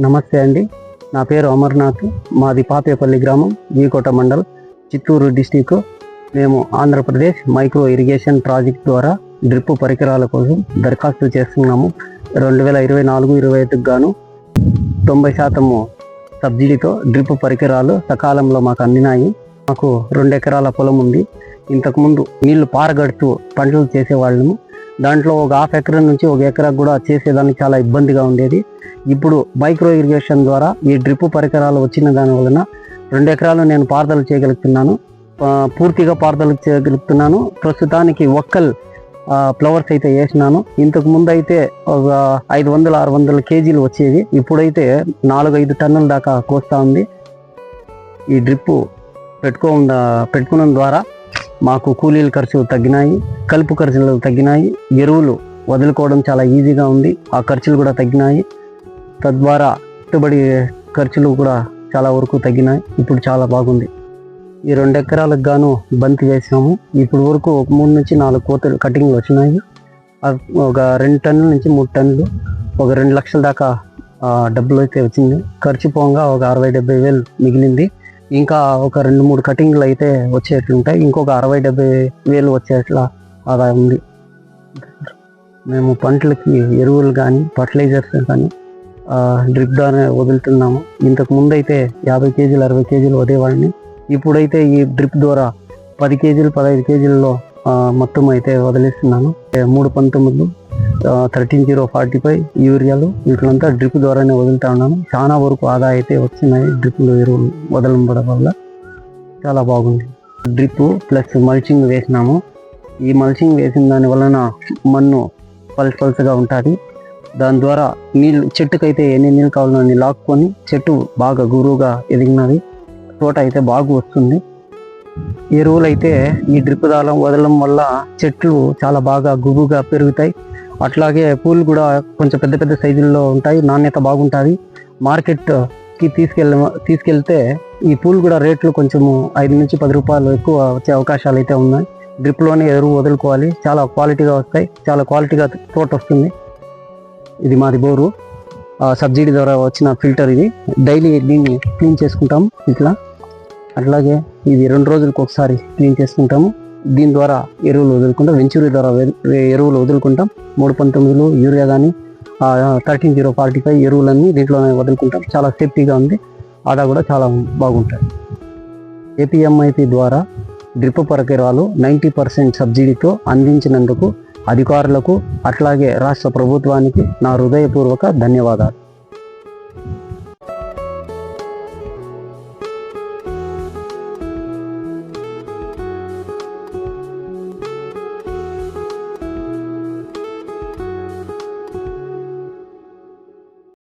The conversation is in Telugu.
నమస్తే అండి. నా పేరు అమర్నాథ్. మాది పాపేపల్లి గ్రామం వీకోట మండల్ చిత్తూరు డిస్టిక్. మేము ఆంధ్రప్రదేశ్ మైక్రో ఇరిగేషన్ ప్రాజెక్ట్ ద్వారా డ్రిప్ పరికరాల కోసం దరఖాస్తు చేస్తున్నాము. రెండు వేల ఇరవై నాలుగు ఇరవై ఐదుకు గాను తొంభై శాతము సబ్సిడీతో డ్రిప్ పరికరాలు సకాలంలో మాకు అందినాయి. మాకు రెండు ఎకరాల పొలం ఉంది. ఇంతకుముందు నీళ్ళు పారగడుతూ పంటలు చేసేవాళ్ళము. దాంట్లో ఒక హాఫ్ ఎకరం నుంచి ఒక ఎకరా కూడా చేసేదానికి చాలా ఇబ్బందిగా ఉండేది. ఇప్పుడు మైక్రో ఇరిగేషన్ ద్వారా ఈ డ్రిప్ పరికరాలు వచ్చిన దాని వలన రెండు ఎకరాలు నేను పారుదల చేయగలుగుతున్నాను. పూర్తిగా పారుదల చేయగలుగుతున్నాను. ప్రస్తుతానికి ఒక్కల్ ఫ్లవర్స్ అయితే వేసినాను. ఇంతకు ముందు అయితే ఒక ఐదు వందల ఆరు వందల కేజీలు వచ్చేది. ఇప్పుడైతే నాలుగు ఐదు టన్నుల దాకా కోస్తా ఉంది. ఈ డ్రిప్పు పెట్టుకో పెట్టుకున్న ద్వారా మాకు కూలీల ఖర్చులు తగ్గినాయి కలుపు ఖర్చులు తగ్గినాయి ఎరువులు వదులుకోవడం చాలా ఈజీగా ఉంది ఆ ఖర్చులు కూడా తగ్గినాయి. తద్వారా పెట్టుబడి ఖర్చులు కూడా చాలా వరకు తగ్గినాయి ఇప్పుడు చాలా బాగుంది. ఈ రెండు ఎకరాలకు గాను బంతి వేసాము ఇప్పుడు వరకు ఒక మూడు నుంచి నాలుగు కోతలు కటింగ్లు వచ్చినాయి. ఒక రెండు టన్నుల నుంచి మూడు టన్నులు ఒక రెండు లక్షల దాకా ఆ, డబ్బులు అయితే వచ్చింది. ఖర్చు పోగా ఒక అరవై డెబ్బై వేలు మిగిలింది. ఇంకా ఒక రెండు మూడు కటింగ్లు అయితే వచ్చేట్లుంటాయి ఇంకొక అరవై డెబ్బై వేలు వచ్చేట్లా ఆదాయం ఉంది. మేము పంటలకి ఎరువులు కానీ ఫర్టిలైజర్స్ కానీ డ్రిప్ ద్వారా వదులుతున్నాము. ఇంతకు ముందు అయితే యాభై కేజీలు అరవై కేజీలు వదేవాడిని ఇప్పుడైతే ఈ డ్రిప్ ద్వారా పది కేజీలు పదహైదు కేజీల్లో మొత్తం అయితే వదిలేస్తున్నాను. మూడు పంతొమ్మిది థర్టీన్ జీరో ఫార్టీ ఫైవ్ యూరియాలు వీటిలంతా డ్రిప్ ద్వారానే వదులుతా ఉన్నాను చాలా వరకు ఆదా అయితే వచ్చినాయి డ్రిప్లు ఎరువులు వదలడం వల్ల చాలా బాగుంది. డ్రిప్ ప్లస్ మల్చింగ్ వేసినాము. ఈ మల్చింగ్ వేసిన దాని వలన మన్ను పల్స్ పల్సగా ఉంటుంది. దాని ద్వారా నీళ్ళు చెట్టుకైతే ఎన్ని నీళ్ళు కావాలో అన్ని లాక్కొని చెట్టు బాగా గురువుగా ఎదిగినది. తోట అయితే బాగా వస్తుంది. ఎరువులు అయితే ఈ డ్రిప్ దాలం వదలడం వల్ల చెట్లు చాలా బాగా గుబుగా పెరుగుతాయి. అట్లాగే పూలు కూడా కొంచెం పెద్ద పెద్ద సైజుల్లో ఉంటాయి నాణ్యత బాగుంటుంది. మార్కెట్కి తీసుకెళ్ళ తీసుకెళ్తే ఈ పూలు కూడా రేట్లు కొంచెము ఐదు నుంచి పది రూపాయలు ఎక్కువ వచ్చే అవకాశాలు అయితే ఉన్నాయి. డ్రిప్లోనే ఎరువు వదులుకోవాలి. చాలా క్వాలిటీగా వస్తాయి. చాలా క్వాలిటీగా తోట వస్తుంది. ఇది మాది బోరు. ఆ, సబ్సిడీ ద్వారా వచ్చిన ఫిల్టర్ ఇది. డైలీ దీన్ని క్లీన్ చేసుకుంటాము ఇట్లా. అట్లాగే ఇది రెండు రోజులకు ఒకసారి క్లీన్ చేసుకుంటాము. దీని ద్వారా ఎరువులు వదులుకుంటాం వెంచూరి ద్వారా ఎరువులు వదులుకుంటాం. మూడు పంతొమ్మిదిలో యూరియా కానీ థర్టీన్ జీరో ఫార్టీ ఫైవ్ ఎరువులన్నీ దీంట్లోనే వదులుకుంటాం. చాలా సేఫ్టీగా ఉంది. ఆదా కూడా చాలా బాగుంటుంది ఏపీఎంఐపి ద్వారా డ్రిప్ పరికరాలు నైంటీ పర్సెంట్ సబ్సిడీతో అందించినందుకు అధికారులకు అట్లాగే రాష్ట్ర ప్రభుత్వానికి నా హృదయపూర్వక ధన్యవాదాలు.